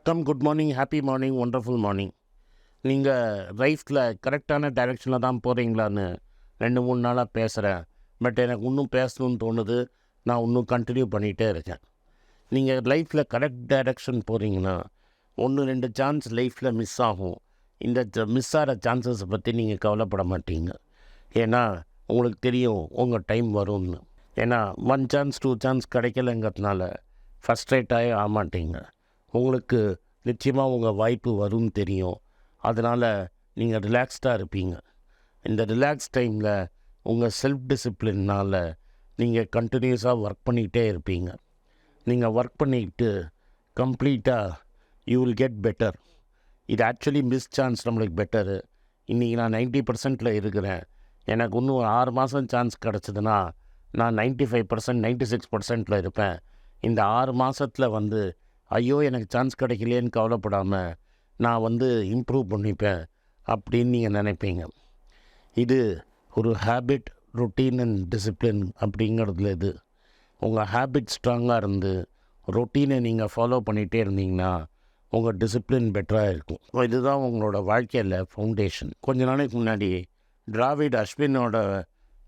வணக்கம். Good morning happy morning wonderful morning நீங்கள் லைஃப்பில் கரெக்டான டைரெக்ஷனில் தான் போகிறீங்களான்னு ரெண்டு மூணு நாளாக பேசுகிறேன் பட் எனக்கு இன்னும் பேசணும்னு தோணுது. நான் இன்னும் கண்டினியூ பண்ணிகிட்டே இருக்கேன். நீங்கள் லைஃப்பில் கரெக்ட் டைரெக்ஷன் போகிறீங்கன்னா ஒன்று ரெண்டு சான்ஸ் லைஃப்பில் மிஸ் ஆகும். இந்த மிஸ் ஆகிற சான்சஸை பற்றி நீங்கள் கவலைப்பட மாட்டீங்க. ஏன்னா உங்களுக்கு தெரியும் உங்கள் டைம் வரும்னு. ஏன்னா ஒன் சான்ஸ் டூ சான்ஸ் கிடைக்கலங்கிறதுனால ஃபஸ்ட்ரேட்டாகவே ஆக மாட்டீங்க. உங்களுக்கு நிச்சயமாக உங்கள் வாய்ப்பு வரும்னு தெரியும். அதனால் நீங்கள் ரிலாக்ஸ்டாக இருப்பீங்க. இந்த ரிலாக்ஸ் டைமில் உங்கள் செல்ஃப் டிசிப்ளின்னால் நீங்கள் கண்டினியூஸாக ஒர்க் பண்ணிக்கிட்டே இருப்பீங்க. நீங்கள் ஒர்க் பண்ணிக்கிட்டு கம்ப்ளீட்டாக யூ வில் கெட் பெட்டர் இது ஆக்சுவலி மிஸ் சான்ஸ் நம்மளுக்கு பெட்டரு இன்றைக்கி நான் நைன்ட்டி பர்சன்ட்டில் இருக்கிறேன். எனக்கு இன்னும் ஒரு ஆறு மாதம் சான்ஸ் கிடச்சிதுன்னா நான் ninety five percent ninety six பர்சன்ட்டில் இருப்பேன். இந்த ஆறு மாதத்தில் வந்து ஐயோ எனக்கு சான்ஸ் கிடைக்கலையேன்னு கவலைப்படாமல் நான் வந்து இம்ப்ரூவ் பண்ணிப்பேன் அப்படின்னு நீங்கள் நினைப்பீங்க. இது ஒரு ஹேபிட் ரொட்டீன் அண்ட் டிசிப்ளின் அப்படிங்கிறதுல இது. உங்கள் ஹேபிட் ஸ்ட்ராங்காக இருந்து ரொட்டீனை நீங்கள் ஃபாலோ பண்ணிகிட்டே இருந்தீங்கன்னா உங்கள் டிசிப்ளின் பெட்டராக இருக்கும். இதுதான் உங்களோட வாழ்க்கையில் ஃபவுண்டேஷன் கொஞ்ச நாளைக்கு முன்னாடி டிராவிட் அஸ்வினோட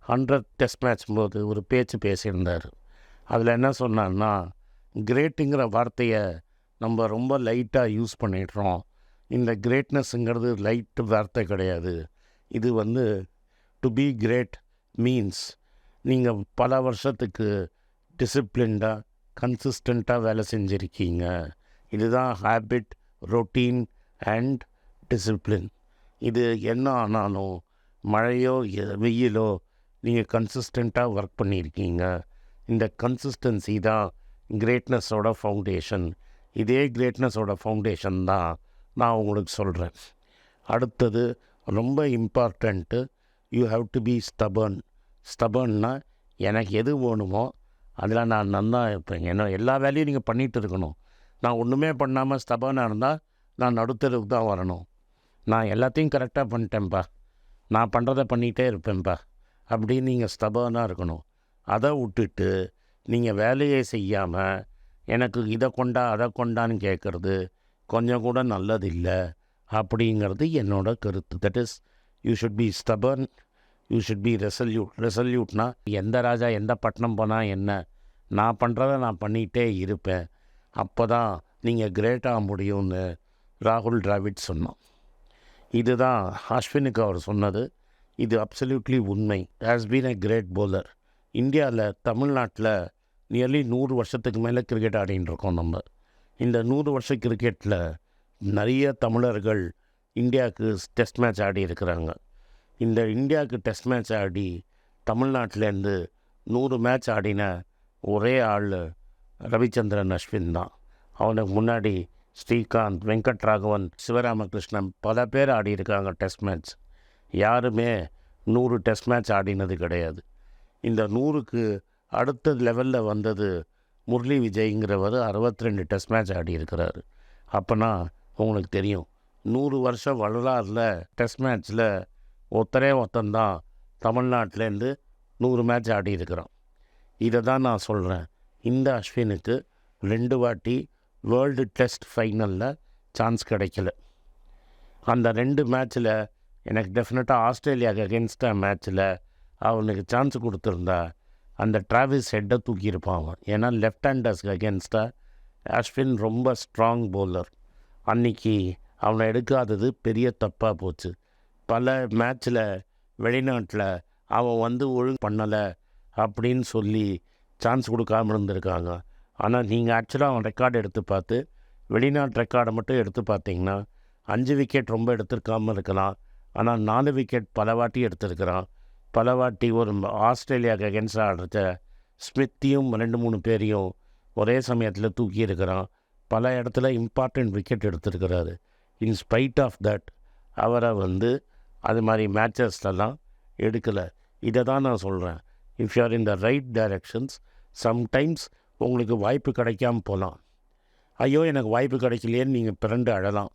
ஹண்ட்ரட் டெஸ்ட் மேட்ச் போது ஒரு பேச்சு பேசியிருந்தார். அதில் என்ன சொன்னார்னா கிரேட்டுங்கிற வார்த்தையை நம்ம ரொம்ப லைட்டாக யூஸ் பண்ணிடுறோம். இந்த கிரேட்னஸ்ங்கிறது லைட் வார்த்தை கிடையாது. இது வந்து டு பி கிரேட் மீன்ஸ் நீங்கள் பல வருஷத்துக்கு டிசிப்ளின்டாக கன்சிஸ்டண்ட்டாக வேலை செஞ்சுருக்கீங்க. இதுதான் ஹேபிட் ரொட்டீன் அண்ட் டிசிப்ளின் இது என்ன ஆனாலும் மழையோ எ- வெயிலோ நீங்கள் கன்சிஸ்டண்ட்டாக ஒர்க் பண்ணியிருக்கீங்க இந்த கன்சிஸ்டன்சி தான் கிரேட்னஸோட ஃபவுண்டேஷன் இதே கிரேட்னஸோட ஃபவுண்டேஷன் தான் நான் உங்களுக்கு சொல்கிறேன் அடுத்தது ரொம்ப important you have to be stubborn ஸ்டபர்ன்னா எனக்கு எது வேணுமோ அதில் நான் நல்லா இருப்பேன். ஏன்னா எல்லா வேலையும் நீங்கள் பண்ணிகிட்டு இருக்கணும். நான் ஒன்றுமே பண்ணாமல் ஸ்டபர்னாக இருந்தால் நான் நடுத்தருக்கு தான் வரணும். நான் எல்லாத்தையும் கரெக்டாக பண்ணிட்டேன்ப்பா நான் பண்ணுறதை பண்ணிகிட்டே இருப்பேன்ப்பா அப்படின்னு நீங்கள் ஸ்டபர்னாக இருக்கணும். அதை விட்டுட்டு நீங்கள் வேலையை செய்யாமல் எனக்கு இதை கொண்டா அதை கொண்டான்னு கேட்குறது கொஞ்சம் கூட நல்லதில்லை அப்படிங்கிறது என்னோட கருத்து. That is you should be stubborn you should be resolute ரெசல்யூட்னா எந்த ராஜா எந்த பட்டணம் போனால் என்ன? நான் பண்ணுறத நான் பண்ணிகிட்டே இருப்பேன். அப்போ தான் நீங்கள் கிரேட்டாக முடியும்னு ராகுல் டிராவிட் சொன்னோம் இதுதான் அஸ்வினுக்கு அவர் சொன்னது. இது அப்சல்யூட்லி உண்மை. Has been a great bowler இந்தியாவில் தமிழ்நாட்டில் நியர்லி நூறு வருஷத்துக்கு மேலே கிரிக்கெட் ஆடின்னு இருக்கோம் நம்ம. இந்த நூறு வருஷ கிரிக்கெட்டில் நிறைய தமிழர்கள் இந்தியாவுக்கு டெஸ்ட் மேட்ச் ஆடி இருக்கிறாங்க. இந்த இந்தியாவுக்கு டெஸ்ட் மேட்ச் ஆடி தமிழ்நாட்டிலேருந்து நூறு மேட்ச் ஆடின ஒரே ஆள் ரவிச்சந்திரன் அஸ்வின் தான். அவனுக்கு முன்னாடி ஸ்ரீகாந்த் வெங்கட்ராகவன் சிவராமகிருஷ்ணன் பல பேர் ஆடி இருக்காங்க டெஸ்ட் மேட்ச் யாருமே நூறு டெஸ்ட் மேட்ச் ஆடினது கிடையாது. இந்த நூறுக்கு அடுத்த லெவலில் வந்தது முரளி விஜய்ங்கிறவர் 62 ரெண்டு டெஸ்ட் மேட்ச் ஆடி இருக்கிறார் அப்போனா உங்களுக்கு தெரியும் நூறு வருஷம் வரலாறில் டெஸ்ட் மேட்ச்சில் ஒருத்தரே ஒருத்தந்தான் தமிழ்நாட்டிலேருந்து நூறு மேட்ச் ஆடி இருக்கிறான் இதை தான் நான் சொல்கிறேன் இந்த அஸ்வினுக்கு ரெண்டு வாட்டி வேர்ல்டு டெஸ்ட் ஃபைனலில் சான்ஸ் கிடைக்கல. அந்த ரெண்டு மேட்ச்சில் எனக்கு டெஃபினட்டாக ஆஸ்திரேலியாவுக்கு அகேன்ஸ்டாக மேட்ச்சில் அவனுக்கு சான்ஸ் கொடுத்துருந்தா அந்த டிராவிஸ் ஹெட்டை தூக்கியிருப்பான் அவன். ஏன்னா லெஃப்ட் ஹேண்டர்ஸ்க்கு அகேன்ஸ்டாக அஸ்வின் ரொம்ப ஸ்ட்ராங் போலர் அன்னைக்கு அவனை எடுக்காதது பெரிய தப்பாக போச்சு. பல மேட்ச்சில் வெளிநாட்டில் அவன் வந்து ஒழுங்கு பண்ணலை அப்படின்னு சொல்லி சான்ஸ் கொடுக்காம இருந்திருக்காங்க. ஆனால் நீங்கள் ஆக்சுவலாக அவன் ரெக்கார்டு எடுத்து பார்த்து வெளிநாட்டு ரெக்கார்டை மட்டும் எடுத்து பார்த்தீங்கன்னா அஞ்சு விக்கெட் ரொம்ப எடுத்திருக்காமல் இருக்கலாம். ஆனால் நாலு விக்கெட் பல வாட்டி எடுத்திருக்கிறான். பலவாட்டி ஒரு ஆஸ்திரேலியாவுக்கு அகேன்ஸ்டாக ஆடுறத ஸ்மித்தியும் ரெண்டு மூணு பேரையும் ஒரே சமயத்தில் தூக்கி இருக்கிறான். பல இடத்துல இம்பார்ட்டண்ட் விக்கெட் எடுத்திருக்கிறாரு. இன் ஸ்பைட் ஆஃப் தட் அவரை வந்து அது மாதிரி மேட்சஸ்லலாம் எடுக்கலை. இதை தான் நான் சொல்கிறேன் if you're in the right directions sometimes உங்களுக்கு வாய்ப்பு கிடைக்காம போகலாம் ஐயோ எனக்கு வாய்ப்பு கிடைக்கலையேன்னு நீங்கள் பிறண்டு அழலாம்.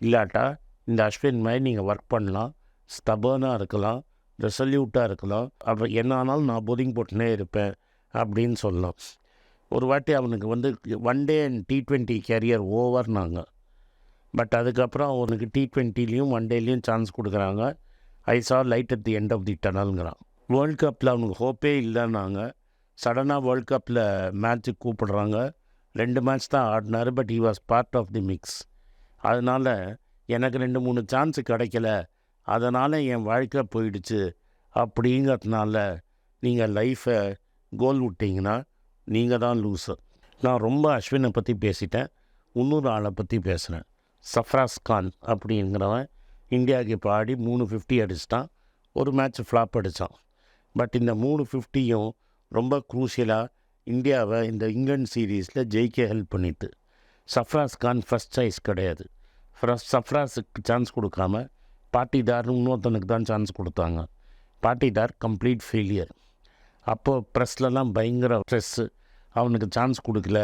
இல்லாட்டா இந்த அஸ்வின் மாதிரி நீங்கள் ஒர்க் பண்ணலாம். ஸ்டபர்னாக இருக்கலாம். ரெசல்யூட்டாக இருக்கலாம். அப்போ என்ன ஆனாலும் நான் போதிங் போட்டுனே இருப்பேன் அப்படின்னு சொல்லலாம். ஒரு வாட்டி அவனுக்கு வந்து one day and T twenty career ஓவர்னாங்க but அதுக்கப்புறம் அவனுக்கு டி ட்வெண்ட்டிலையும் ஒன் டேலையும் சான்ஸ் கொடுக்குறாங்க. I saw light at the end of the டனல்ங்கிறான் world கப்பில் அவனுக்கு ஹோப்பே இல்லைன்னாங்க. சடனாக வேர்ல்ட் கப்பில் மேட்ச்சுக்கு கூப்பிடுறாங்க. ரெண்டு மேட்ச் தான் ஆடினார் but he was part of the mix அதனால் எனக்கு ரெண்டு மூணு சான்ஸ் கிடைக்கல. அதனால் என் வாழ்க்கை போயிடுச்சு. அப்படிங்கிறதுனால நீங்கள் லைஃப்பை கோல் விட்டிங்கன்னா நீங்கள் தான் லூசர் நான் ரொம்ப அஸ்வினை பற்றி பேசிட்டேன். இன்னொரு ஆளை பற்றி பேசுகிறேன் சஃப்ராஸ் கான் அப்படிங்கிறவன் இந்தியாவுக்கு இப்போ ஆடி மூணு ஃபிஃப்டி அடிச்சிட்டான். ஒரு மேட்ச் ஃப்ளாப் அடித்தான் பட் இந்த மூணு ஃபிஃப்டியும் ரொம்ப குரூஷியலாக இந்தியாவை இந்த இங்கிலாந்து சீரீஸில் ஜெயிக்க ஹெல்ப் பண்ணிட்டு. சஃப்ராஸ் கான் ஃபஸ்ட் சாய்ஸ் கிடையாது. ஃபஸ்ட் சஃப்ராஸுக்கு சான்ஸ் கொடுக்காம பாட்டிதார்னு இன்னொருத்தனுக்கு தான் சான்ஸ் கொடுத்தாங்க. பாட்டிதார் கம்ப்ளீட் ஃபெயிலியர் அப்போது ப்ரெஸ்லலாம் பயங்கர ஸ்ட்ரெஸ்ஸு அவனுக்கு சான்ஸ் கொடுக்கல.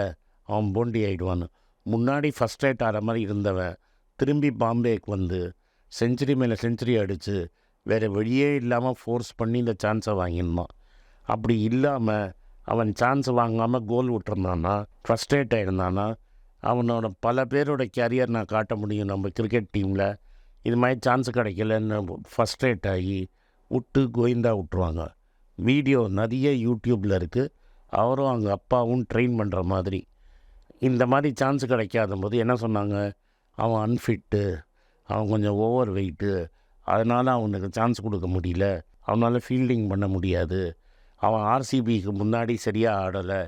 அவன் போண்டி ஆகிடுவான்னு முன்னாடி ஃபஸ்ட் ரேட் ஆகிற மாதிரி இருந்தவன் திரும்பி பாம்பேக்கு வந்து செஞ்சுரி மேலே செஞ்சுரி அடித்து வேறு வழியே இல்லாமல் ஃபோர்ஸ் பண்ணி இந்த சான்ஸை வாங்கியிருந்தான். அப்படி இல்லாமல் அவன் சான்ஸ் வாங்காமல் கோல் விட்டுருந்தானா ஃப்ரஸ்ட்ரேட் ஆகிருந்தானா அவனோட பல பேரோட கேரியர் நான் காட்ட முடியும் நம்ம கிரிக்கெட் டீமில் இது மாதிரி சான்ஸ் கிடைக்கலன்னு ஃபஸ்ட்ரேட் ஆகி விட்டு கோவிந்தா விட்ருவாங்க வீடியோ நிறைய யூடியூப்பில் இருக்குது அவரும் அவங்க அப்பாவும் ட்ரெயின் பண்ணுற மாதிரி. இந்த மாதிரி சான்ஸ் கிடைக்காத போது என்ன சொன்னாங்க? அவன் அன்ஃபிட்டு அவன் கொஞ்சம் ஓவர் வெயிட்டு அதனால் அவனுக்கு சான்ஸ் கொடுக்க முடியல. அவனால் ஃபீல்டிங் பண்ண முடியாது. அவன் ஆர்சிபிக்கு முன்னாடி சரியாக ஆடலை.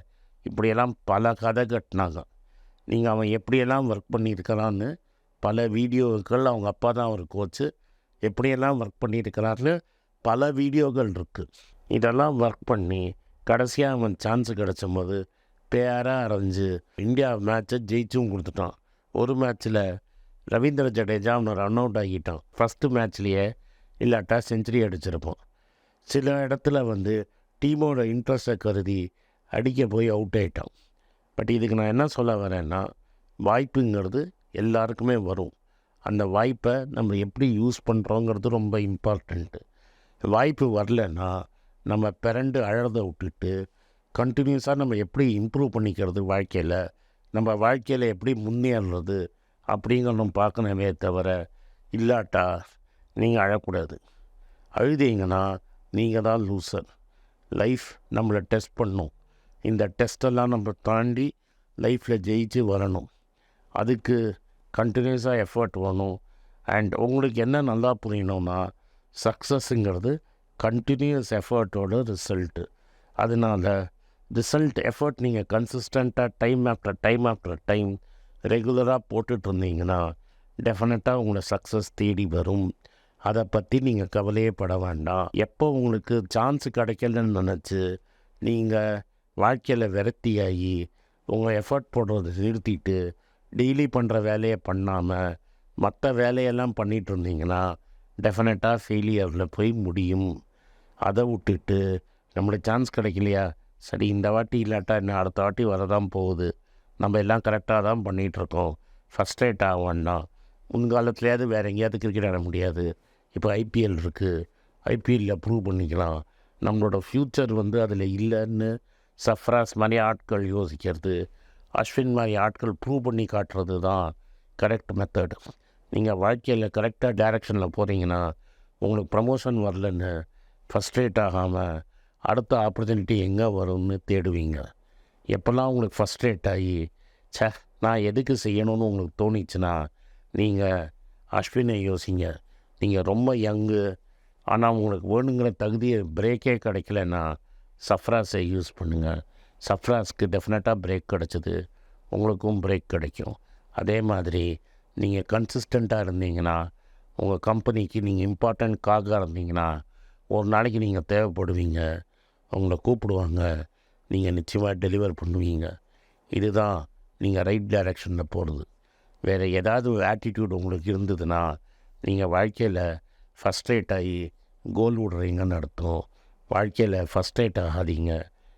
இப்படியெல்லாம் பல கதை கட்டினாங்க. நீங்கள் அவன் எப்படியெல்லாம் ஒர்க் பண்ணியிருக்கலான்னு பல வீடியோக்கள் அவங்க அப்பா தான் ஒரு கோச்சு. எப்படியெல்லாம் ஒர்க் பண்ணியிருக்கிறாருன்னு பல வீடியோக்கள் இருக்குது இதெல்லாம் ஒர்க் பண்ணி கடைசியாக அவன் சான்ஸ் கிடச்சும்போது பேராக அரைஞ்சு இந்தியா மேட்ச்சை ஜெயிச்சும் கொடுத்துட்டான். ஒரு மேட்ச்சில் ரவீந்திர ஜடேஜா அவனை ரன் அவுட் ஆகிட்டான். ஃபஸ்ட்டு மேட்ச்லேயே இல்லாட்டா செஞ்சுரி அடிச்சிருப்போம் சில இடத்துல வந்து டீமோட இன்ட்ரெஸ்ட்டை கருதி அடிக்க போய் அவுட் ஆகிட்டான் பட் இதுக்கு நான் என்ன சொல்ல வரேன்னா வாய்ப்புங்கிறது எல்லாருக்குமே வரும். அந்த வாய்ப்பை நம்ம எப்படி யூஸ் பண்ணுறோங்கிறது ரொம்ப இம்பார்ட்டண்ட்டு வாய்ப்பு வரலன்னா நம்ம பிறண்டு அழறதை விட்டுட்டு கண்டினியூஸாக நம்ம எப்படி இம்ப்ரூவ் பண்ணிக்கிறது வாழ்க்கையில்? நம்ம வாழ்க்கையில் எப்படி முன்னேறது அப்படிங்கிறதும் பார்க்கணுமே தவிர இல்லாட்டா நீங்கள் அழக்கூடாது. அழுதீங்கன்னா நீங்கள் தான் லூசர் லைஃப் நம்மளை டெஸ்ட் பண்ணும். இந்த டெஸ்ட்டெல்லாம் நம்ம தாண்டி லைஃப்பில் ஜெயிச்சு வரணும். அதுக்கு கண்டினியூஸாக எஃபர்ட் வேணும். அண்ட் உங்களுக்கு என்ன நல்லா புரியணும்னா சக்ஸஸ்ஸுங்கிறது கண்டினியூஸ் எஃபர்ட்டோட ரிசல்ட்டு அதனால் ரிசல்ட் எஃபர்ட் நீங்கள் கன்சிஸ்டண்ட்டாக time after time after time ரெகுலராக போட்டுட்டு இருந்தீங்கன்னா டெஃபினட்டாக உங்களை சக்ஸஸ் தேடி வரும். அதை பற்றி நீங்கள் கவலையே பட வேண்டாம். எப்போ உங்களுக்கு சான்ஸ் கிடைக்கலன்னு நினச்சி நீங்கள் வாழ்க்கையில் விரக்தியாகி உங்கள் எஃபர்ட் போடுறதை நிறுத்திட்டு டெய்லி பண்ணுற வேலையை பண்ணாமல் மற்ற வேலையெல்லாம் பண்ணிகிட்டு இருந்தீங்கன்னா டெஃபினட்டாக ஃபெயிலியரில் போய் முடியும். அதை விட்டுட்டு நம்மளுக்கு சான்ஸ் கிடைக்கலையா? சரி இந்த வாட்டி இல்லாட்டா இன்னும் அடுத்த வாட்டி வரதான் போகுது. நம்ம எல்லாம் கரெக்டாக தான் பண்ணிகிட்ருக்கோம் ஃபஸ்ட் ரேட் ஆகும்னா முன்காலத்துலேயாவது வேறு எங்கேயாவது கிரிக்கெட் ஆட முடியாது. இப்போ ஐபிஎல் இருக்குது ஐபிஎல்லில் ப்ரூவ் பண்ணிக்கலாம். நம்மளோட ஃப்யூச்சர் வந்து அதில் இல்லைன்னு சஃப்ராஸ் மாதிரி ஆட்கள் யோசிக்கிறது அஸ்வின் மாதிரி ஆட்கள் ப்ரூவ் பண்ணி காட்டுறது தான் கரெக்ட் மெத்தடு நீங்கள் வாழ்க்கையில் கரெக்டாக டைரெக்ஷனில் போகிறீங்கன்னா உங்களுக்கு ப்ரமோஷன் வரலன்னு ஃபஸ்ட்ரேட் ஆகாமல் அடுத்த ஆப்பர்ச்சுனிட்டி எங்கே வரும்னு தேடுவீங்க. எப்போல்லாம் உங்களுக்கு ஃபஸ்ட்ரேட் ஆகி சே நான் எதுக்கு செய்யணும்னு உங்களுக்கு தோணிச்சுன்னா நீங்கள் அஸ்வினை யோசிங்க. நீங்கள் ரொம்ப யங்கு ஆனால் உங்களுக்கு வேணுங்கிற தகுதியை பிரேக்கே கிடைக்கலன்னா சஃப்ராஸை யூஸ் பண்ணுங்கள் சஃப்ராஸ்க்கு டெஃபினட்டாக பிரேக் கிடச்சிது. உங்களுக்கும் பிரேக் கிடைக்கும். அதே மாதிரி நீங்கள் கன்சிஸ்டண்ட்டாக இருந்தீங்கன்னா உங்கள் கம்பெனிக்கு நீங்கள் இம்பார்ட்டண்ட் காக இருந்தீங்கன்னா ஒரு நாளைக்கு நீங்கள் தேவைப்படுவீங்க. உங்களை கூப்பிடுவாங்க. நீங்கள் நிச்சயமாக டெலிவர் பண்ணுவீங்க. இதுதான் நீங்கள் ரைட் டைரக்ஷனில் போகிறது வேறு ஏதாவது ஆட்டிடியூட் உங்களுக்கு இருந்ததுன்னா நீங்கள் வாழ்க்கையில் ஃபஸ்ட்ரேட் ஆகி கோல் விடுறீங்கன்னு அர்த்தம். வாழ்க்கையில் ஃபஸ்ட்ரேட் ஆகாதீங்க.